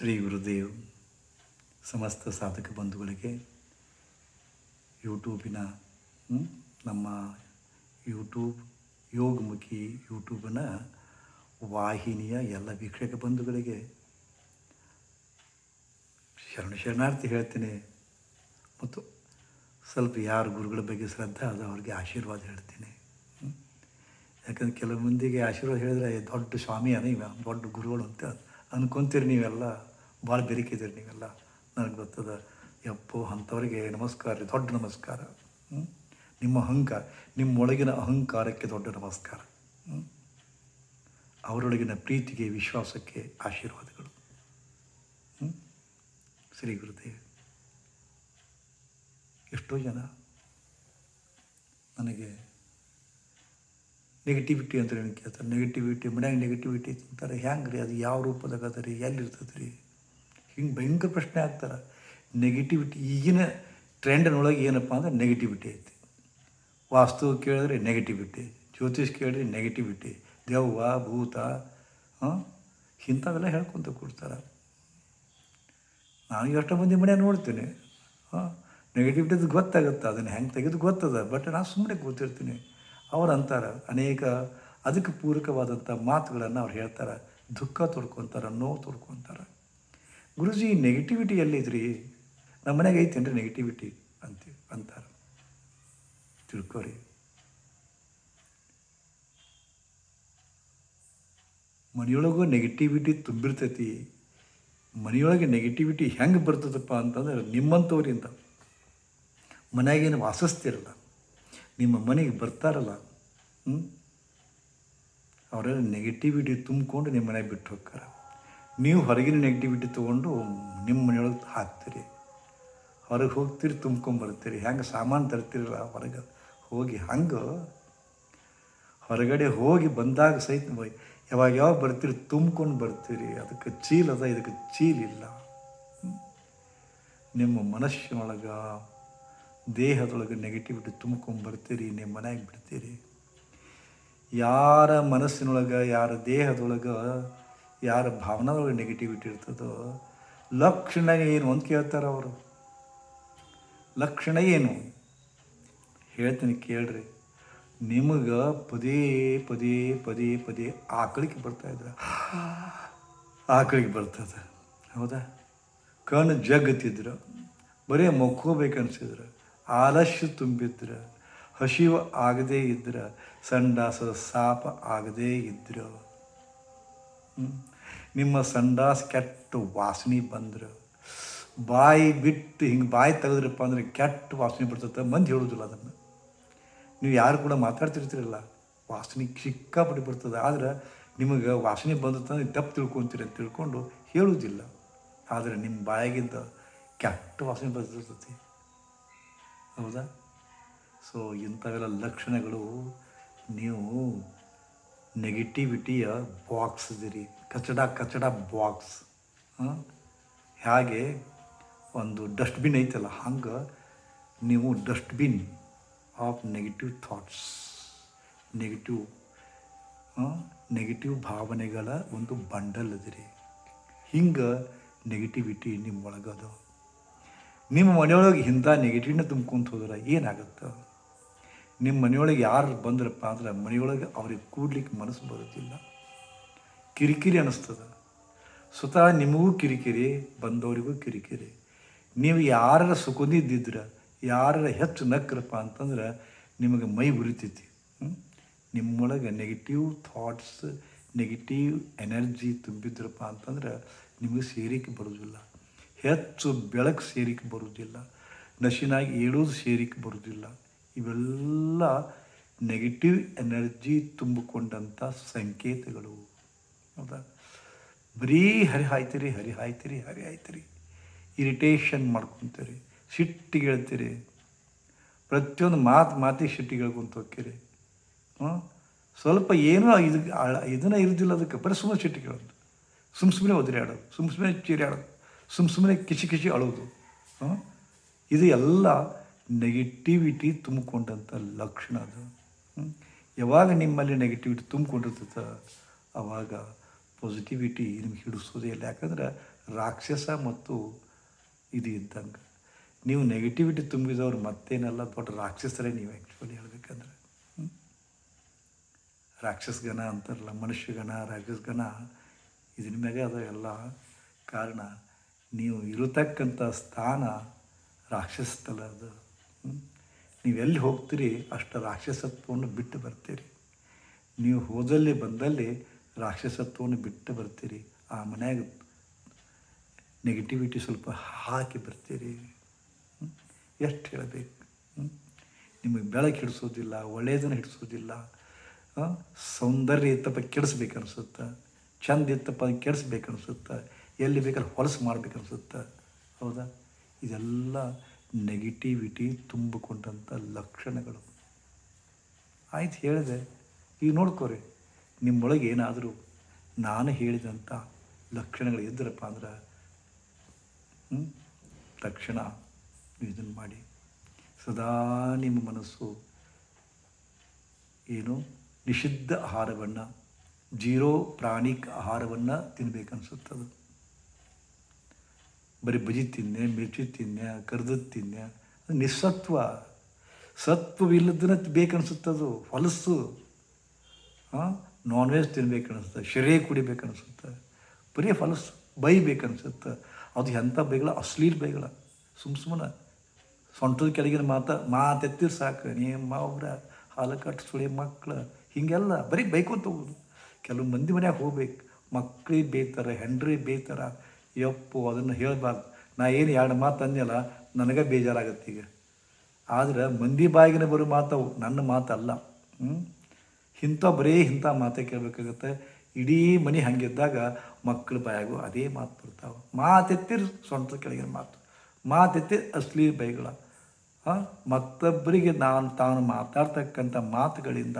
ಶ್ರೀ ಗುರುದೇವ್, ಸಮಸ್ತ ಸಾಧಕ ಬಂಧುಗಳಿಗೆ ಯೂಟ್ಯೂಬಿನ ನಮ್ಮ ಯೂಟ್ಯೂಬ್ ಯೋಗಮುಖಿ ಯೂಟ್ಯೂಬಿನ ವಾಹಿನಿಯ ಎಲ್ಲ ವೀಕ್ಷಕ ಬಂಧುಗಳಿಗೆ ಶರಣ ಶರಣಾರ್ಥಿ ಹೇಳ್ತೀನಿ ಮತ್ತು ಸ್ವಲ್ಪ ಯಾರು ಗುರುಗಳ ಬಗ್ಗೆ ಶ್ರದ್ಧೆ ಅದು ಅವ್ರಿಗೆ ಆಶೀರ್ವಾದ ಹೇಳ್ತೀನಿ. ಯಾಕಂದ್ರೆ ಕೆಲವು ಮಂದಿಗೆ ಆಶೀರ್ವಾದ ಹೇಳಿದ್ರೆ ದೊಡ್ಡ ಸ್ವಾಮಿ ಇವ ದೊಡ್ಡ ಗುರುಗಳು ಅಂತ ಅನ್ಕೊಂತೀರಿ ನೀವೆಲ್ಲ ಭಾಳ ಬೆರಿಕಿದ್ದೀರಿ ನೀವೆಲ್ಲ ನನಗೆ ಗೊತ್ತದ, ಯಪ್ಪೋ, ಅಂಥವ್ರಿಗೆ ನಮಸ್ಕಾರ ರೀ, ದೊಡ್ಡ ನಮಸ್ಕಾರ. ನಿಮ್ಮ ಅಹಂಕಾರ ನಿಮ್ಮೊಳಗಿನ ಅಹಂಕಾರಕ್ಕೆ ದೊಡ್ಡ ನಮಸ್ಕಾರ. ಅವರೊಳಗಿನ ಪ್ರೀತಿಗೆ, ವಿಶ್ವಾಸಕ್ಕೆ ಆಶೀರ್ವಾದಗಳು. ಶ್ರೀ ಗುರುದೇವ್, ಎಷ್ಟೋ ಜನ ನನಗೆ ನೆಗೆಟಿವಿಟಿ ಅಂತ ಹೇಳಿ ಕೇಳ್ತಾರೆ. ನೆಗೆಟಿವಿಟಿ ಮನ್ಯಾಗ ನೆಗೆಟಿವಿಟಿ ಅಂತಾರೆ. ಹೆಂಗೆ ರೀ ಅದು ಯಾವ ರೂಪದಾಗ ಅದ ರೀ ಎಲ್ಲಿ ಇರ್ತದೆ ರೀ ಹಿಂಗೆ ಭಯಂಕರ ಪ್ರಶ್ನೆ ಆಗ್ತಾರೆ. ನೆಗೆಟಿವಿಟಿ ಈಗಿನ ಟ್ರೆಂಡ್ನೊಳಗೆ ಏನಪ್ಪ ಅಂದ್ರೆ ನೆಗೆಟಿವಿಟಿ ಐತಿ. ವಾಸ್ತು ಕೇಳಿದ್ರೆ ನೆಗೆಟಿವಿಟಿ ಜ್ಯೋತಿಷ್ ಕೇಳಿದ್ರೆ ನೆಗೆಟಿವಿಟಿ ದೆವ್ವ, ಭೂತ, ಹಾಂ? ಇಂಥವೆಲ್ಲ ಹೇಳ್ಕೊತ ಕೊಡ್ತಾರೆ. ನಾನು ಎಷ್ಟೋ ಮಂದಿ ಮನೆ ನೋಡ್ತೀನಿ. ಹಾಂ? ನೆಗೆಟಿವಿಟಿದು ಗೊತ್ತಾಗುತ್ತೆ, ಅದನ್ನು ಹೆಂಗೆ ತೆಗೆದು ಗೊತ್ತದ? ಬಟ್ ನಾನು ಸುಮ್ಮನೆ ಕೂತಿರ್ತೀನಿ. ಅವ್ರು ಅಂತಾರೆ, ಅನೇಕ ಅದಕ್ಕೆ ಪೂರಕವಾದಂಥ ಮಾತುಗಳನ್ನು ಅವ್ರು ಹೇಳ್ತಾರೆ. ದುಃಖ ತೊಡ್ಕೊತಾರೆ, ನೋವು ತೊಡ್ಕೊತಾರೆ. ಗುರುಜಿ ನೆಗೆಟಿವಿಟಿ ಎಲ್ಲಿದ್ರಿ ನಮ್ಮ ಮನೆಗೆ ಐತೇನ್ರಿ ನೆಗೆಟಿವಿಟಿ ಅಂತ ಅಂತಾರೆ. ತಿಳ್ಕೊರಿ. ಮನೆಯೊಳಗೂ ನೆಗೆಟಿವಿಟಿ ತುಂಬಿರ್ತೈತಿ. ಮನೆಯೊಳಗೆ ನೆಗೆಟಿವಿಟಿ ಹೆಂಗೆ ಬರ್ತದಪ್ಪ ಅಂತಂದ್ರೆ ನಿಮ್ಮಂಥವ್ರಿಂದ ಮನೆಯಾಗೇನು ವಾಸಿಸ್ತಿರಲ್ಲ ನಿಮ್ಮ ಮನೆಗೆ ಬರ್ತಾರಲ್ಲ ಅವರೆಲ್ಲ ನೆಗೆಟಿವಿಟಿ ತುಂಬಿಕೊಂಡು ನಿಮ್ಮ ಮನೆಗೆ ಬಿಟ್ಟು ಹೋಗ್ತಾರೆ. ನೀವು ಹೊರಗಿನ ನೆಗೆಟಿವಿಟಿ ತೊಗೊಂಡು ನಿಮ್ಮ ಮನೆಯೊಳಗೆ ಹಾಕ್ತೀರಿ. ಹೊರಗೆ ಹೋಗ್ತೀರಿ ತುಂಬ್ಕೊಂಬರ್ತೀರಿ ಹೆಂಗೆ ಸಾಮಾನು ತರ್ತೀರಲ್ಲ ಹೊರಗೆ? ಹೋಗಿ ಹಂಗೆ ಹೊರಗಡೆ ಹೋಗಿ ಬಂದಾಗ ಸಹಿತ ಯಾವಾಗ ಯಾವಾಗ ಬರ್ತೀರಿ ತುಂಬ್ಕೊಂಡು ಬರ್ತೀರಿ. ಅದಕ್ಕೆ ಚೀಲ ಅದ, ಇದಕ್ಕೆ ಚೀಲಿಲ್ಲ. ನಿಮ್ಮ ಮನಸ್ಸಿನೊಳಗೆ, ದೇಹದೊಳಗೆ ನೆಗೆಟಿವಿಟಿ ತುಂಬ್ಕೊಂಡು ಬರ್ತೀರಿ, ನಿಮ್ಮ ಮನೆಗೆ ಬಿಡ್ತೀರಿ. ಯಾರ ಮನಸ್ಸಿನೊಳಗೆ, ಯಾರ ದೇಹದೊಳಗೆ ಯಾರ ಭಾವನಾದೊಳಗೆ ನೆಗೆಟಿವಿಟಿ ಇರ್ತದೋ, ಲಕ್ಷಣ ಏನು ಅಂತ ಕೇಳ್ತಾರೆ ಅವರು. ಲಕ್ಷಣ ಏನು? ಹೇಳ್ತೀನಿ, ಕೇಳ್ರಿ. ನಿಮಗೆ ಪದೇ ಪದೇ ಪದೇ ಪದೇ ಆಕಳಿಗೆ ಇದ್ರ ಆಕಳಿಗೆ ಬರ್ತದೆ. ಹೌದಾ? ಕಣ್ಣು ಜಗ್ಗತ್ತಿದ್ರು, ಬರೀ ಮಕ್ಕೋಬೇಕನ್ಸಿದ್ರೆ ಆಲಸ್ಯ ತುಂಬಿದ್ರೆ, ಹಸಿವು ಆಗದೇ ಇದ್ರೆ, ಸಂಡಾಸದ ಸಾಪ ಆಗದೇ ಇದ್ರು. ನಿಮ್ಮ ಸಂಡಾಸ್ ಕೆಟ್ಟ ವಾಸನೆ ಬಂದ್ರೆ, ಬಾಯಿ ಬಿಟ್ಟು ಹಿಂಗೆ ಬಾಯಿ ತೆಗೆದ್ರಪ್ಪ ಅಂದರೆ ಕೆಟ್ಟ ವಾಸನೆ ಬರ್ತದೆ ಮಂದಿ ಹೇಳೋದಿಲ್ಲ ಅದನ್ನು. ನೀವು ಯಾರು ಕೂಡ ಮಾತಾಡ್ತಿರ್ತೀರಲ್ಲ, ವಾಸನೆ ಸಿಕ್ಕಾಪಟ್ಟು ಬರ್ತದೆ, ಆದ್ರೆ ನಿಮಗೆ ವಾಸನೆ ಅಂದ್ರೆ ತಪ್ಪು ತಿಳ್ಕೊತೀರಿ ಅಂತ ತಿಳ್ಕೊಂಡು ಹೇಳುವುದಿಲ್ಲ ಆದರೆ ನಿಮ್ಮ ಬಾಯಿಗಿಂತ ಕೆಟ್ಟ ವಾಸನೆ ಬರ್ತಿರ್ತೈತಿ ಹೌದಾ? ಸೊ ಇಂಥವೆಲ್ಲ ಲಕ್ಷಣಗಳು ನೀವು ನೆಗೆಟಿವಿಟಿಯ ಬಾಕ್ಸ್ ಇದೀರಿ ಕಚಡ ಕಚಡ ಬಾಕ್ಸ್ ಹಾಗೆ ಒಂದು ಡಸ್ಟ್ಬಿನ್ ಐತಲ್ಲ, ಹಂಗೆ ನೀವು dustbin of negative thoughts, negative negative ಭಾವನೆಗಳ ಒಂದು ಬಂಡಲ್ ಅದಿರಿ ಹಿಂಗೆ ನೆಗೆಟಿವಿಟಿ ನಿಮ್ಮ ಒಳಗದ ನಿಮ್ಮ ಮನೆಯೊಳಗೆ ಇಂಥ ನೆಗೆಟಿವ್ನ ತುಂಬ್ಕೊಂತ ಹೋದ್ರೆ ಏನಾಗುತ್ತೆ? ನಿಮ್ಮ ಮನೆಯೊಳಗೆ ಯಾರು ಬಂದ್ರಪ್ಪ ಅಂದ್ರೆ ಮನೆಯೊಳಗೆ ಅವ್ರಿಗೆ ಕೂಡ್ಲಿಕ್ಕೆ ಮನಸ್ಸು ಬರೋದಿಲ್ಲ ಕಿರಿಕಿರಿ ಅನ್ನಿಸ್ತದ. ಸ್ವತಃ ನಿಮಗೂ ಕಿರಿಕಿರಿ, ಬಂದವರಿಗೂ ಕಿರಿಕಿರಿ. ನೀವು ಯಾರರ ಸುಖದಿದ್ದಿದ್ರ ಯಾರರ ಹೆಚ್ಚು ನಕ್ರಪ್ಪ ಅಂತಂದ್ರೆ ನಿಮಗೆ ಮೈ ಉರಿತೈತಿ? ನಿಮ್ಮೊಳಗೆ ನೆಗೆಟಿವ್ ಥಾಟ್ಸ್ ನೆಗೆಟಿವ್ ಎನರ್ಜಿ ತುಂಬಿದ್ರಪ್ಪ ಅಂತಂದ್ರೆ ನಿಮಗೆ ಸೇರಿಕೆ ಬರೋದಿಲ್ಲ. ಹೆಚ್ಚು ಬೆಳಕು ಸೇರಿಕೆ ಬರೋದಿಲ್ಲ. ನಶಿನಾಗಿ ಏಳೋದು ಸೇರಿಕೆ ಬರುವುದಿಲ್ಲ ಇವೆಲ್ಲ ನೆಗೆಟಿವ್ ಎನರ್ಜಿ ತುಂಬಿಕೊಂಡಂಥ ಸಂಕೇತಗಳು. ಹೌದಾ ಬರೀ ಹರಿ ಹಾಯ್ತೀರಿ ಹರಿ ಹಾಯ್ತೀರಿ ಹರಿ ಹಾಯ್ತೀರಿ. ಇರಿಟೇಷನ್ ಮಾಡ್ಕೊತೀರಿ, ಸಿಟ್ಟಿಗೆ ಹೇಳ್ತೀರಿ. ಪ್ರತಿಯೊಂದು ಮಾತು ಮಾತಿಗೆ ಸಿಟ್ಟಿಗೆ ಹೇಳ್ಕೊಂತ ಹೋಗ್ತೀರಿ. ಹ್ಞೂ ಸ್ವಲ್ಪ ಏನೂ ಇದು ಇದನ್ನು ಇರೋದಿಲ್ಲ ಅದಕ್ಕೆ. ಬರೀ ಸುಮ್ಮನೆ ಸಿಟ್ಟಿಗೆ ಹೇಳೋದು. ಸುಮ್ಮ ಸುಮ್ಮನೆ ಒದರಿ ಆಡೋದು ಸುಮ್ಮ ಸುಮ್ಮನೆ ಚೀರಿ ಆಡೋದು ಸುಮ್ಮ ಸುಮ್ಮನೆ ಕಿಚಿ ಕಿಚಿ ಅಳೋದು ಹ್ಞೂ ಇದು ಎಲ್ಲ ನೆಗೆಟಿವಿಟಿ ತುಂಬಿಕೊಂಡಂಥ ಲಕ್ಷಣ ಅದು? ಯಾವಾಗ ನಿಮ್ಮಲ್ಲಿ ನೆಗೆಟಿವಿಟಿ ತುಂಬಿಕೊಂಡಿರ್ತೈತ ಆವಾಗ ಪಾಸಿಟಿವಿಟಿ ನಿಮ್ಗೆ ಹಿಡಿಸೋದೇ ಇಲ್ಲ. ಯಾಕಂದ್ರೆ ರಾಕ್ಷಸ ಮತ್ತು ಇದು ಇದ್ದಂಗೆ. ನೀವು ನೆಗೆಟಿವಿಟಿ ತುಂಬಿದವ್ರು ಮತ್ತೇನಲ್ಲ ಬಟ್ ರಾಕ್ಷಸರೇ ನೀವು ಆ್ಯಕ್ಚುಲಿ ಹೇಳಬೇಕಂದ್ರೆ. ರಾಕ್ಷಸಗಣ ರಾಕ್ಷಸ ಗಣ ಅಂತಾರಲ್ಲ ಮನುಷ್ಯ ಗಣ ರಾಕ್ಷಸ ಗಣ ಇದ್ರ ಮ್ಯಾಗೆ ಅದ ಎಲ್ಲ ಕಾರಣ. ನೀವು ಇರತಕ್ಕಂಥ ಸ್ಥಾನ ರಾಕ್ಷಸತಲ ಅದು ನೀವೆಲ್ಲಿ ಹೋಗ್ತೀರಿ ಅಷ್ಟು ರಾಕ್ಷಸತ್ವವನ್ನು ಬಿಟ್ಟು ಬರ್ತೀರಿ. ನೀವು ಹೋದಲ್ಲಿ ಬಂದಲ್ಲಿ ರಾಕ್ಷಸತ್ವವನ್ನು ಬಿಟ್ಟು ಬರ್ತೀರಿ, ಆ ಮನ್ಯಾಗ ನೆಗೆಟಿವಿಟಿ ಸ್ವಲ್ಪ ಹಾಕಿ ಬರ್ತೀರಿ. ಎಷ್ಟು ಹೇಳಬೇಕು? ನಿಮಗೆ ಬೆಳಕು ಹಿಡಿಸೋದಿಲ್ಲ, ಒಳ್ಳೆಯದನ್ನು ಹಿಡಿಸೋದಿಲ್ಲ. ಸೌಂದರ್ಯ ಇತ್ತಪ್ಪ ಕೆಡಿಸ್ಬೇಕು ಚಂದ ಇತ್ತಪ್ಪ ಕೆಡಿಸ್ಬೇಕು ಎಲ್ಲಿ ಬೇಕಾದ್ರೆ ಹೊಲಸು ಮಾಡ್ಬೇಕು ಅನ್ಸುತ್ತೆ ಹೌದಾ? ಇದೆಲ್ಲ ನೆಗೆಟಿವಿಟಿ ತುಂಬಿಕೊಂಡಂಥ ಲಕ್ಷಣಗಳು. ಆಯ್ತು, ಹೇಳಿದೆ. ಈಗ ನೋಡ್ಕೋರಿ. ನಿಮ್ಮೊಳಗೆ ಏನಾದರೂ ನಾನು ಹೇಳಿದಂಥ ಲಕ್ಷಣಗಳು ಇದ್ದರಪ್ಪ ಅಂದ್ರೆ? ತಕ್ಷಣ ಇದನ್ನು ಮಾಡಿ. ಸದಾ ನಿಮ್ಮ ಮನಸ್ಸು ಏನು? ನಿಷಿದ್ಧ ಆಹಾರವನ್ನು, ಜೀರೋ ಪ್ರಾಣಿಕ ಆಹಾರವನ್ನು ತಿನ್ಬೇಕನ್ಸುತ್ತದು. ಬರೀ ಬಜಿ ತಿನ್ನೆ, ಮಿರ್ಚಿ ತಿನ್ನೆ ಕರ್ದದ್ದು ತಿನ್ನೆ, ಅದು ನಿಸ್ಸತ್ವ, ಸತ್ವವಿಲ್ಲದನ್ನ ಬೇಕನ್ಸುತ್ತದು ಹೊಲಸು. ಹಾಂ? ನಾನ್ ವೆಜ್ ತಿನ್ಬೇಕನ್ನಿಸುತ್ತೆ ಶರೇ ಕುಡಿಬೇಕನ್ನಿಸುತ್ತೆ ಬರೀ ಹೊಲಸು ಬೈಬೇಕನ್ಸುತ್ತೆ. ಅದು ಎಂಥ ಬೈಗಳ ಅಶ್ಲೀಲ ಬೈಗಳ ಸುಮ್ಮ ಸುಮ್ಮನೆ ಸೊಂಟದ ಕೆಳಗಿನ ಮಾತು, ಮಾತೆತ್ತಿರ್ ಸಾಕು, ನೀ ಮಾವ್ರ ಹಾಲು ಕಟ್ಟು ಸುಳಿ ಮಕ್ಕಳು ಹೀಗೆಲ್ಲ ಬರೀ ಬೈಕೊಂತ ಹೋಗೋದು. ಕೆಲವು ಮಂದಿ ಮನ್ಯಾಗ ಹೋಗ್ಬೇಕು ಮಕ್ಳಿಗೆ ಬೇಯ್ತಾರೆ ಹೆಂಡ್ರಿ ಬೇಯ್ತಾರೆ ಎಪ್ಪು ಅದನ್ನು ಹೇಳಬಾರ್ದು. ನಾ ಏನು ಎರಡು ಮಾತು ಅಂದಲ್ಲ ನನಗೆ ಬೇಜಾರಾಗತ್ತೆ ಈಗ. ಆದ್ರೆ ಮಂದಿ ಬಾಯಿಗಿನ ಬರೋ ಮಾತವು, ನನ್ನ ಮಾತಲ್ಲ. ಹ್ಞೂ ಇಂಥ ಬರೀ ಇಂಥ ಮಾತೇ ಕೇಳಬೇಕಾಗತ್ತೆ. ಇಡೀ ಮನೆ ಹಂಗಿದ್ದಾಗ ಮಕ್ಕಳ ಬಾಯಾಗು ಅದೇ ಮಾತು ಬರ್ತಾವೆ. ಮಾತೆತ್ತಿರ್ ಸ್ವಂತ ಕೆಳಗಿನ ಮಾತು. ಮಾತೆತ್ತಿ ಅಸ್ಲಿ ಬೈಗಳ. ಮತ್ತೊಬ್ಬರಿಗೆ ನಾನು ತಾನು ಮಾತಾಡ್ತಕ್ಕಂಥ ಮಾತುಗಳಿಂದ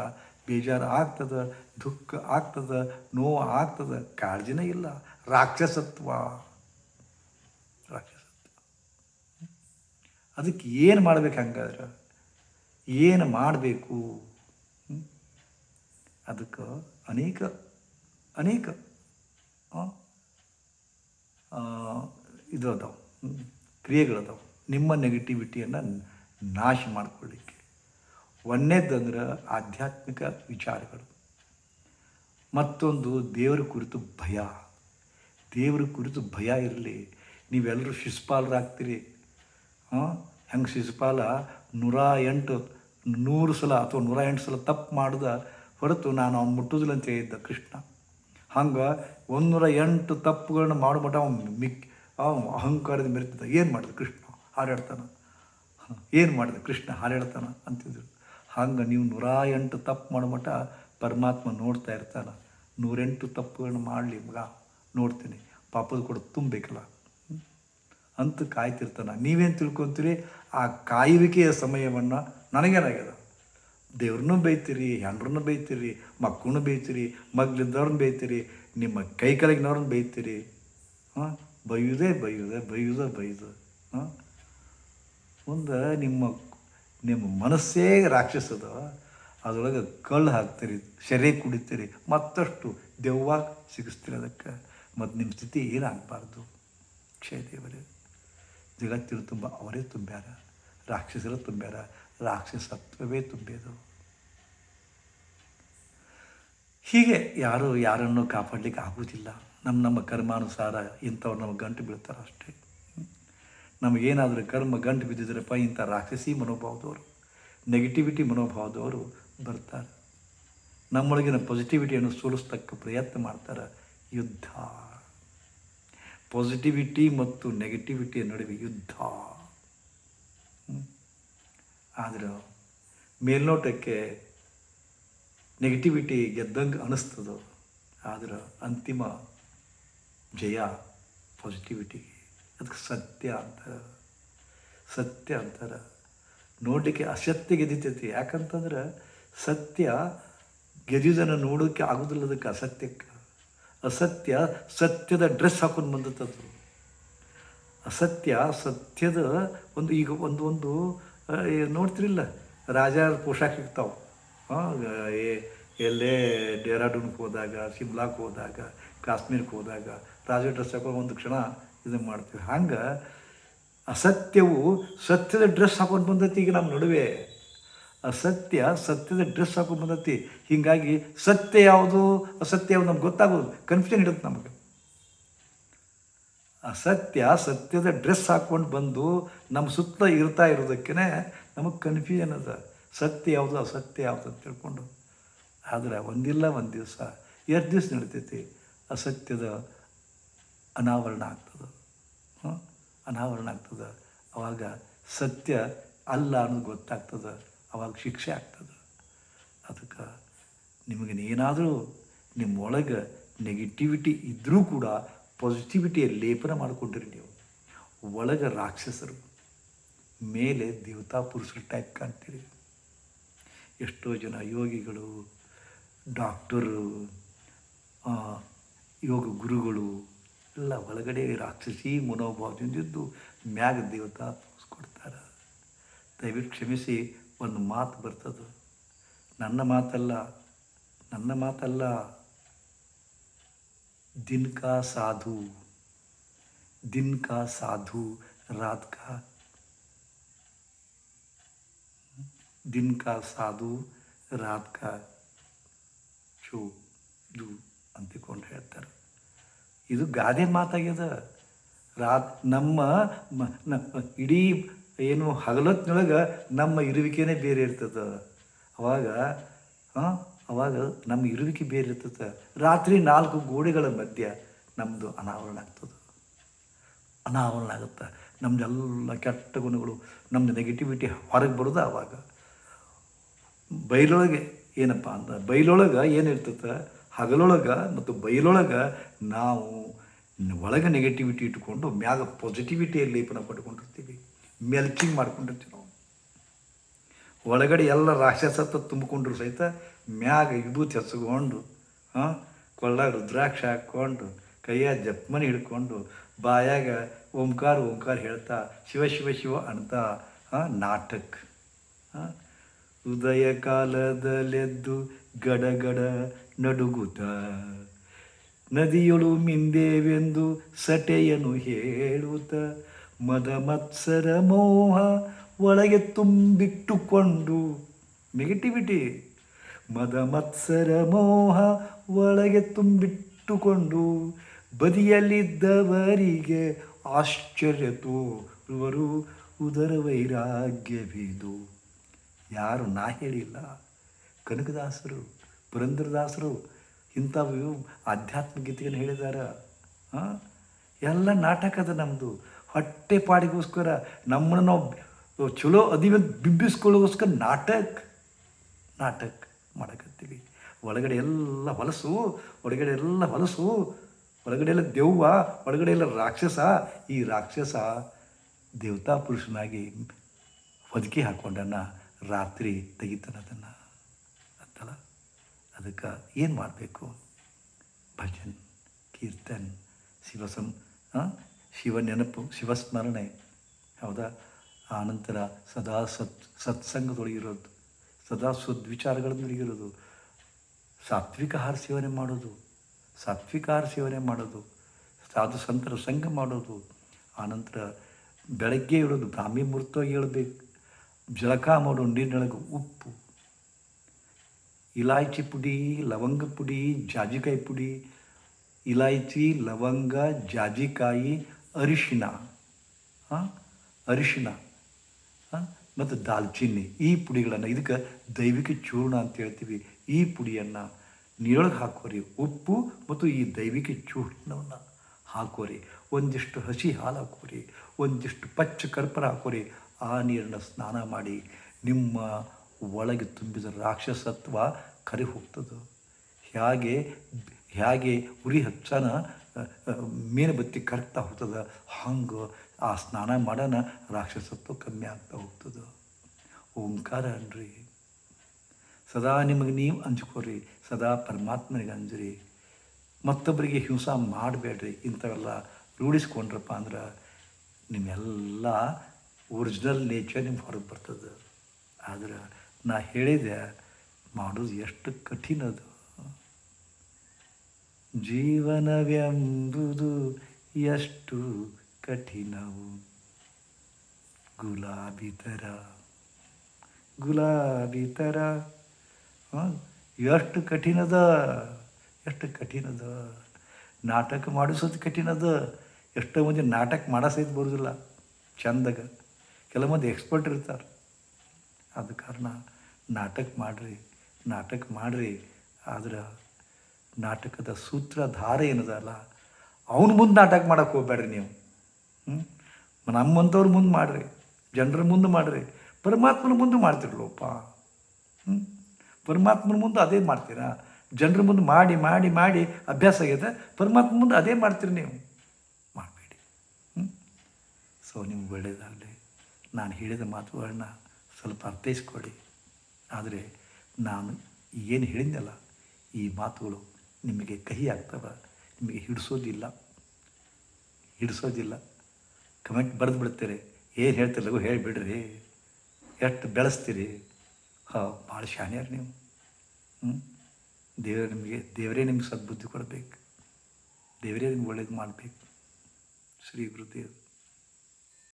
ಬೇಜಾರು ಆಗ್ತದೆ, ದುಃಖ ಆಗ್ತದೆ, ನೋವು ಆಗ್ತದೆ, ಕಾಳಜಿನೇ ಇಲ್ಲ. ರಾಕ್ಷಸತ್ವ. ರಾಕ್ಷಸತ್ವ. ಅದಕ್ಕೆ ಏನು ಮಾಡ್ಬೇಕು ಹಂಗಾದ್ರೆ? ಏನು ಮಾಡಬೇಕು? ಅದಕ್ಕೆ ಅನೇಕ ಅನೇಕ ಇದು ಅದಾವೆ ಕ್ರಿಯೆಗಳದಾವೆ. ನಿಮ್ಮ ನೆಗೆಟಿವಿಟಿಯನ್ನು ನಾಶ ಮಾಡ್ಕೊಳ್ಳಿಕ್ಕೆ. ಒಂದನೇದಂದ್ರೆ ಆಧ್ಯಾತ್ಮಿಕ ವಿಚಾರಗಳು. ಮತ್ತೊಂದು ದೇವರ ಕುರಿತು ಭಯ. ದೇವರ ಕುರಿತು ಭಯ ಇರಲಿ. ನೀವೆಲ್ಲರೂ ಶಿಶುಪಾಲರಾಗ್ತೀರಿ ಹಾಂ ಹೆಂಗೆ ಶಿಶುಪಾಲ ನೂರ ಎಂಟು, ನೂರು ಸಲ ಅಥವಾ ನೂರ ಎಂಟು ಸಲ ತಪ್ಪು ಮಾಡ್ದ ಹೊರತು ನಾನು ಅವ್ನು ಮುಟ್ಟುದಿಲ್ಲ ಅಂತ ಹೇಳಿದ್ದ ಕೃಷ್ಣ. ಹಂಗೆ ಒಂದೂರ ಎಂಟು ತಪ್ಪುಗಳನ್ನ ಮಾಡ್ಬಿಟ್ಟು ಅವ್ನು ಮಿಕ್, ಅವ್ನು ಅಹಂಕಾರದ ಮೆರೆತಿದ್ದ ಏನು ಮಾಡಿದೆ ಕೃಷ್ಣ? ಹಾರಾಡ್ತಾನೆ. ಏನು ಮಾಡಿದೆ ಕೃಷ್ಣ? ಹಾರಾಡ್ತಾನ ಅಂತಿದ್ರು. ಹಂಗೆ ನೀವು ನೂರ ಎಂಟು ತಪ್ಪು ಮಾಡಿಬಿಟ್ಟ ಪರಮಾತ್ಮ ನೋಡ್ತಾ ಇರ್ತಾನೆ. ನೂರೆಂಟು ತಪ್ಪುಗಳನ್ನ ಮಾಡಲಿ ಮಗ, ನೋಡ್ತೀನಿ. ಪಾಪದ ಕೂಡ ತುಂಬಬೇಕಲ್ಲ? ಅಂತ ಕಾಯ್ತಿರ್ತಾನೆ. ನೀವೇನು ತಿಳ್ಕೊತೀರಿ? ಆ ಕಾಯುವಿಕೆಯ ಸಮಯವನ್ನು ನನಗೇನಾಗ್ಯದ? ದೇವ್ರನ್ನೂ ಬೈತೀರಿ ಹೆಂಡ್ರನ್ನೂ ಬೈತೀರಿ ಮಕ್ಕಳನ್ನೂ ಬೈತೀರಿ ಮಗ್ಲಿದ್ದವ್ರನ್ನ ಬೈತೀರಿ ನಿಮ್ಮ ಕೈ ಕೆಳಗಿನವ್ರನ್ನ ಬೈತೀರಿ ಹಾಂ ಬೈಯುವುದೇ ಬೈಯುವುದೇ ಬೈಯುವುದೇ ಬೈದು ಹಾಂ ಮುಂದೆ ನಿಮ್ಮ ನಿಮ್ಮ ಮನಸ್ಸೇ ರಾಕ್ಷಸದ, ಅದರೊಳಗೆ ಕಳ್ಳು ಹಾಕ್ತೀರಿ, ಸೆರೆ ಕುಡಿತೀರಿ, ಮತ್ತಷ್ಟು ದೆವ್ವ ಸಿಗಿಸ್ತೀರಿ ಅದಕ್ಕೆ. ಮತ್ತು ನಿಮ್ಮ ಸ್ಥಿತಿ ಏನಾಗಬಾರ್ದು? ಕ್ಷಯ ದೇವರೇ, ಜಗತ್ತಿನ ತುಂಬ, ಅವರೇ ತುಂಬ್ಯಾರ, ರಾಕ್ಷಸರು ತುಂಬ್ಯಾರ ರಾಕ್ಷಸತ್ವವೇ ತುಂಬಿದವು. ಹೀಗೆ ಯಾರು ಯಾರನ್ನು ಕಾಪಾಡಲಿಕ್ಕೆ ಆಗುವುದಿಲ್ಲ. ನಮ್ಮ ನಮ್ಮ ಕರ್ಮಾನುಸಾರ ಇಂಥವ್ರು ನಮಗೆ ಗಂಟು ಬೀಳ್ತಾರೆ ಅಷ್ಟೇ. ನಮಗೇನಾದರೂ ಕರ್ಮ ಗಂಟು ಬಿದ್ದಿದ್ರಪ್ಪ ಇಂಥ ರಾಕ್ಷಸಿ ಮನೋಭಾವದವರು ನೆಗೆಟಿವಿಟಿ ಮನೋಭಾವದವರು ಬರ್ತಾರೆ. ನಮ್ಮೊಳಗಿನ ಪಾಸಿಟಿವಿಟಿಯನ್ನು ಸೋಲಿಸ್ತಕ್ಕ ಪ್ರಯತ್ನ ಮಾಡ್ತಾರೆ ಯುದ್ಧ. ಪಾಸಿಟಿವಿಟಿ ಮತ್ತು ನೆಗೆಟಿವಿಟಿಯ ನಡುವೆ ಯುದ್ಧ. ಆದ್ರೆ ಮೇಲ್ನೋಟಕ್ಕೆ ನೆಗೆಟಿವಿಟಿ ಗೆದ್ದಂಗೆ ಅನ್ನಿಸ್ತದೋ, ಆದ್ರೆ ಅಂತಿಮ ಜಯ ಪಾಸಿಟಿವಿಟಿ ಅದಕ್ಕೆ ಸತ್ಯ ಅಂತಾರೆ ಸತ್ಯ ಅಂತಾರೆ. ನೋಡಲಿಕ್ಕೆ ಅಸತ್ಯ ಗೆದಿತೈತಿ ಯಾಕಂತಂದ್ರೆ ಸತ್ಯ ಗೆದಿದನ್ನು ನೋಡೋಕ್ಕೆ ಆಗೋದಿಲ್ಲ ಅದಕ್ಕೆ ಅಸತ್ಯಕ್ಕೆ. ಅಸತ್ಯ ಸತ್ಯದ ಡ್ರೆಸ್ ಹಾಕೊಂಡು ಬಂದಿತ್ತು ಅಸತ್ಯ ಸತ್ಯದ ಒಂದು ಈಗ ಒಂದು ಒಂದು ಆ, ರಾಜರ ಪೋಷಾಕ ಇರ್ತಾವೆ ಹಾಂ ಎಲ್ಲೇ ಡೆಹ್ರಾಡೂನ್ಗೆ ಹೋದಾಗ ಶಿಮ್ಲಾಕ್ಕೆ ಹೋದಾಗ ಕಾಶ್ಮೀರಕ್ಕೆ ಹೋದಾಗ ರಾಜ ಡ್ರೆಸ್ ಹಾಕೊಂಡು ಒಂದು ಕ್ಷಣ ಇದನ್ನು ಮಾಡ್ತೀವಿ. ಹಂಗೆ ಅಸತ್ಯವು ಸತ್ಯದ ಡ್ರೆಸ್ ಹಾಕೊಂಡು ಬಂದೈತಿ ಈಗ ನಮ್ಮ ನಡುವೆ. ಅಸತ್ಯ ಸತ್ಯದ ಡ್ರೆಸ್ ಹಾಕೊಂಡು ಬಂದೈತಿ. ಹೀಗಾಗಿ ಸತ್ಯ ಯಾವುದು ಅಸತ್ಯ ಯಾವುದು ನಮ್ಗೆ ಗೊತ್ತಾಗೋದು ಕನ್ಫ್ಯೂಷನ್ ಇಡುತ್ತೆ ನಮಗೆ. ಅಸತ್ಯ, ಸತ್ಯದ ಡ್ರೆಸ್ ಹಾಕ್ಕೊಂಡು ಬಂದು ನಮ್ಮ ಸುತ್ತ ಇರ್ತಾ ಇರೋದಕ್ಕೇ ನಮಗೆ ಕನ್ಫ್ಯೂಷನ್ ಅದ. ಸತ್ಯ ಯಾವುದು ಅಸತ್ಯ ಯಾವುದು ಅಂತ ತಿಳ್ಕೊಂಡು. ಆದರೆ ಒಂದಿಲ್ಲ ಒಂದು ದಿವಸ, ಎರಡು ದಿವಸ ನಡೀತೈತಿ. ಅಸತ್ಯದ ಅನಾವರಣ ಆಗ್ತದೆ. ಅನಾವರಣ ಆಗ್ತದೆ. ಆವಾಗ ಸತ್ಯ ಅಲ್ಲ ಅನ್ನೋದು ಗೊತ್ತಾಗ್ತದೆ. ಆವಾಗ ಶಿಕ್ಷೆ ಆಗ್ತದೆ. ಅದಕ್ಕೆ ನಿಮಗೆ ಏನಾದರೂ ನಿಮ್ಮ ಒಳಗೆ ನೆಗೆಟಿವಿಟಿ ಇದ್ದರೂ ಕೂಡ ಪಾಸಿಟಿವಿಟಿಯ ಲೇಪನ ಮಾಡಿಕೊಂಡಿರಿ ನೀವು. ಒಳಗೆ ರಾಕ್ಷಸರು, ಮೇಲೆ ದೇವತಾ ಪುರುಷರು ಟೈಪ್ ಕಾಣ್ತೀರಿ. ಎಷ್ಟೋ ಜನ ಯೋಗಿಗಳು ಡಾಕ್ಟರು ಯೋಗ ಗುರುಗಳು, ಎಲ್ಲ ಒಳಗಡೆ ರಾಕ್ಷಸಿ ಮನೋಭಾವದಿಂದಿದ್ದು ಮ್ಯಾಗ ದೇವತಾ ಕೊಡ್ತಾರೆ. ದಯವಿಟ್ಟು ಕ್ಷಮಿಸಿ, ಒಂದು ಮಾತು ಬರ್ತದೆ. ನನ್ನ ಮಾತಲ್ಲ ನನ್ನ ಮಾತಲ್ಲ. दिन का साधु दिन का साधु रात का दिन का ಸಾಧು ರಾತ್ ಕಾ ಚೂ ಇದು ಅಂತಿಕೊಂಡು ಹೇಳ್ತಾರೆ ಇದು ಗಾದೆ ಮಾತಾಗ್ಯದ ರಾತ್ ನಮ್ಮ ಮ- ನ- ಇಡೀ ಏನು ಹಗಲೊತ್ತಿನೊಳಗೆ ನಮ್ಮ ಇರುವಿಕೆನೇ ಬೇರೆ ಇರ್ತದೆ ಅವಾಗ ಹಾಂ ಅವಾಗ ನಮ್ಮ ಇರುವಿಕೆ ಬೇರೆ ಇರ್ತದೆ. ರಾತ್ರಿ ನಾಲ್ಕು ಗೋಡೆಗಳ ಮಧ್ಯ ನಮ್ಮದು ಅನಾವರಣ ಆಗ್ತದೆ. ಅನಾವರಣ ಆಗುತ್ತೆ. ನಮ್ಮದೆಲ್ಲ ಕೆಟ್ಟ ಗುಣಗಳು ನಮ್ಮದು ನೆಗೆಟಿವಿಟಿ ಹೊರಗೆ ಬರೋದು ಆವಾಗ ಬೈಲೊಳಗೆ ಏನಪ್ಪ ಅಂದ್ರೆ ಬೈಲೊಳಗೆ ಏನಿರ್ತದೆ ಹಗಲೊಳಗೆ ಮತ್ತು ಬೈಲೊಳಗೆ ನಾವು ಒಳಗೆ ನೆಗೆಟಿವಿಟಿ ಇಟ್ಕೊಂಡು, ಮ್ಯಾಗ ಪಾಸಿಟಿವಿಟಿಯ ಲೇಪನ ಪಡ್ಕೊಂಡಿರ್ತೀವಿ. ಮೆಲ್ಚಿಂಗ್ ಮಾಡ್ಕೊಂಡಿರ್ತೀವಿ ನಾವು. ಒಳಗಡೆ ಎಲ್ಲ ರಾಕ್ಷಸತ್ವ ತುಂಬಿಕೊಂಡ್ರು ಸಹಿತ ಮ್ಯಾಗ ವಿಭೂತಿ ಹಾಂ, ಕೊಳ್ಳಾಗ ರುದ್ರಾಕ್ಷ ಹಾಕ್ಕೊಂಡು, ಕೈಯಾಗ ಜಪ್ಮನಿ ಹಿಡ್ಕೊಂಡು, ಬಾಯಾಗ ಓಂಕಾರ ಓಂಕಾರ ಹೇಳ್ತಾ, ಶಿವ ಶಿವ ಶಿವ ಅಂತ ನಾಟಕ. ಉದಯ ಕಾಲದಲ್ಲೆದ್ದು ಗಡಗಡ ನಡುಗುತ್ತ ನದಿಯೊಳು ಮಿಂದೇವೆಂದು ಸಟೆಯನು ಹೇಳುತ್ತ ಮದ ಮತ್ಸರ ಮೋಹ ಒಳಗೆ ತುಂಬಿಟ್ಟುಕೊಂಡು ನೆಗೆಟಿವಿಟಿ ಮದ ಮತ್ಸರ ಮೋಹ ಒಳಗೆ ತುಂಬಿಟ್ಟುಕೊಂಡು ಬದಿಯಲ್ಲಿದ್ದವರಿಗೆ ಆಶ್ಚರ್ಯ ತೋರುವರು, ಉದರ ವೈರಾಗ್ಯವಿದು ಯಾರು ನಾ ಹೇಳಿಲ್ಲ? ಕನಕದಾಸರು, ಪುರಂದ್ರದಾಸರು ಇಂಥವು ಆಧ್ಯಾತ್ಮ ಗೀತೆಯನ್ನು ಹೇಳಿದಾರ. ಹಾಂ ಎಲ್ಲ ನಾಟಕದ ನಮ್ಮದು ಹೊಟ್ಟೆ ಪಾಡಿಗೋಸ್ಕರ ನಮ್ಮನ್ನು ನಾವು ಚಲೋ ಅದಿವೆ ಬಿಂಬಿಸ್ಕೊಳ್ಳೋಗೋಸ್ಕರ ನಾಟಕ ನಾಟಕ. ಮಾಡಕತ್ತೀವಿ. ಒಳಗಡೆ ಎಲ್ಲ ಹೊಲಸು, ಒಳಗಡೆ ಎಲ್ಲ ಹೊಲಸು, ಒಳಗಡೆ ಎಲ್ಲ ದೆವ್ವ, ಒಳಗಡೆ ಎಲ್ಲ ರಾಕ್ಷಸ, ಈ ರಾಕ್ಷಸ ದೇವತಾ ಪುರುಷನಾಗಿ ಹೊದಿಕೆ ಹಾಕ್ಕೊಂಡನ್ನ ರಾತ್ರಿ ತೆಗಿತಾನೆ ಅದನ್ನು. ಅಂತಲ್ಲ ಅದಕ್ಕೆ ಏನು ಮಾಡಬೇಕು? ಭಜನ್, ಕೀರ್ತನ್, ಶಿವಸಂ ಶಿವ ನೆನಪು, ಶಿವಸ್ಮರಣೆ. ಹೌದಾ? ಆನಂತರ ಸದಾ ಸತ್, ಸತ್ಸಂಗದೊಳಗಿರೋದು. ಸದಾ ಸದ್ವಿಚಾರಗಳನ್ನೊಳಗಿರೋದು ಸಾತ್ವಿಕ ಆಹಾರ ಸೇವನೆ ಮಾಡೋದು. ಸಾತ್ವಿಕ ಆಹಾರ ಸೇವನೆ ಮಾಡೋದು. ಸಾಧು ಸಂತರ ಸಂಘ ಮಾಡೋದು. ಆನಂತರ ಬೆಳಗ್ಗೆ ಇರೋದು ಬ್ರಾಹ್ಮಿ ಮುಹೂರ್ತವಾಗಿ ಹೇಳಬೇಕು. ಜಳಕ ಮಾಡೋ ನೀರಿನೊಳಗೆ ಉಪ್ಪು. ಇಲಾಯ್ಚಿ ಪುಡಿ, ಲವಂಗ ಪುಡಿ, ಜಾಜಿಕಾಯಿ ಪುಡಿ. ಇಲಾಯ್ಚಿ, ಲವಂಗ, ಜಾಜಿಕಾಯಿ, ಅರಿಶಿನ. ಹಾಂ ಅರಿಶಿನ. ಮತ್ತು ದಾಲ್ಚಿನ್ನಿ. ಈ ಪುಡಿಗಳನ್ನು ಇದಕ್ಕೆ ದೈವಿಕ ಚೂರ್ಣ ಅಂತ ಹೇಳ್ತೀವಿ. ಈ ಪುಡಿಯನ್ನು ನೀರೊಳಗೆ ಹಾಕೋರಿ ಉಪ್ಪು ಮತ್ತು ಈ ದೈವಿಕ ಚೂರ್ಣವನ್ನು ಹಾಕೋರಿ ಒಂದಿಷ್ಟು ಹಸಿ ಹಾಲು ಹಾಕೋರಿ ಒಂದಿಷ್ಟು ಪಚ್ಚ ಕರ್ಪೂರ ಹಾಕೋರಿ ಆ ನೀರನ್ನು ಸ್ನಾನ ಮಾಡಿ ನಿಮ್ಮ ಒಳಗೆ ತುಂಬಿದ ರಾಕ್ಷಸತ್ವ ಕರಿ ಹೋಗ್ತದೆ. ಹೇಗೆ ಹೇಗೆ ಉರಿ ಹಚ್ಚನ ಮೇಣಬತ್ತಿ ಕರಗ್ತಾ ಹೋಗ್ತದೆ. ಹಂಗೆ ಆ ಸ್ನಾನ ಮಾಡೋಣ ರಾಕ್ಷಸತ್ವ ಕಮ್ಮಿ ಆಗ್ತಾ ಹೋಗ್ತದೆ. ಓಂಕಾರ ಅನ್ರಿ. ಸದಾ ನಿಮಗೆ ನೀವು ಹಂಚ್ಕೋರಿ ಸದಾ ಪರಮಾತ್ಮನಿಗೆ ಅಂಜ್ರಿ. ಮತ್ತೊಬ್ಬರಿಗೆ ಹಿಂಸ ಮಾಡಬೇಡ್ರಿ, ಇಂಥವೆಲ್ಲ ರೂಢಿಸ್ಕೊಂಡ್ರಪ್ಪ ಅಂದ್ರೆ ನಿಮ್ಮೆಲ್ಲ ಒರಿಜಿನಲ್ ನೇಚರ್ ನಿಮ್ಗೆ ಹೊರಗೆ ಬರ್ತದೆ. ಆದ್ರೆ ನಾ ಹೇಳಿದೆ, ಮಾಡೋದು ಎಷ್ಟು ಕಠಿಣ ಅದು. ಜೀವನವೆಂಬುದು ಎಷ್ಟು ಕಠಿಣವು ಗುಲಾಬಿ ಥರ ಗುಲಾಬಿ ಥರ ಎಷ್ಟು ಕಠಿಣದ ಎಷ್ಟು ಕಠಿಣದ. ನಾಟಕ ಮಾಡಿಸೋದು ಕಠಿಣದ, ಎಷ್ಟೋ ಮಂದಿ ನಾಟಕ ಮಾಡೋ ಸಹಿತ ಬರೋದಿಲ್ಲ, ಚಂದಾಗ. ಕೆಲವು ಮಂದಿ ಎಕ್ಸ್ಪರ್ಟ್ ಇರ್ತಾರೆ. ಆದ ಕಾರಣ ನಾಟಕ ಮಾಡಿರಿ ನಾಟಕ ಮಾಡಿರಿ, ಆದ್ರೆ ನಾಟಕದ ಸೂತ್ರಧಾರ ಏನದಲ್ಲ, ಅವನ ಮುಂದೆ ನಾಟಕ ಮಾಡೋಕ್ಕೆ ಹೋಗ್ಬೇಡ್ರಿ ನೀವು. ನಮ್ಮಂಥವ್ರ ಮುಂದೆ ಮಾಡಿರಿ. ಜನರ ಮುಂದೆ ಮಾಡಿರಿ. ಪರಮಾತ್ಮನ ಮುಂದೆ ಮಾಡ್ತಿರ್ಲಪ್ಪ. ಹ್ಞೂ ಪರಮಾತ್ಮನ ಮುಂದೆ ಅದೇ ಮಾಡ್ತೀರಾ? ಜನರ ಮುಂದೆ ಮಾಡಿ ಮಾಡಿ ಮಾಡಿ ಅಭ್ಯಾಸ ಆಗಿದೆ ಪರಮಾತ್ಮ ಮುಂದೆ ಅದೇ ಮಾಡ್ತೀರಿ ನೀವು. ಮಾಡಬೇಡಿ. ಹ್ಞೂ ಸೊ, ನಿಮ್ಗೆ ಒಳ್ಳೆಯದಾಗಲಿ ನಾನು ಹೇಳಿದ ಮಾತುಗಳನ್ನ ಸ್ವಲ್ಪ ಅರ್ಥೈಸ್ಕೊಳ್ಳಿ. ಆದರೆ ನಾನು ಏನು ಹೇಳಿದ್ನಲ್ಲ, ಈ ಮಾತುಗಳು ನಿಮಗೆ ಕಹಿ ಆಗ್ತವೆ. ನಿಮಗೆ ಹಿಡಿಸೋದಿಲ್ಲ. ಹಿಡಿಸೋದಿಲ್ಲ. ಕಮೆಂಟ್ ಬರೆದು ಬಿಡ್ತೀರಿ ಏನು ಲಘು ಹೇಳಿಬಿಡ್ರಿ. ಎಷ್ಟು ಬೆಳೆಸ್ತೀರಿ. ಹಾಂ, ಭಾಳ ಶಾನ್ಯಾರ ನೀವು. ಹ್ಞೂ ದೇವರು ನಿಮಗೆ, ದೇವರೇ ನಿಮ್ಗೆ ಸದ್ಬುದ್ಧಿ ಕೊಡಬೇಕು. ದೇವರೇ ನಿಮ್ಗೆ ಒಳ್ಳೇದು ಮಾಡಬೇಕು. ಶ್ರೀ ಗುರುದೇವ್.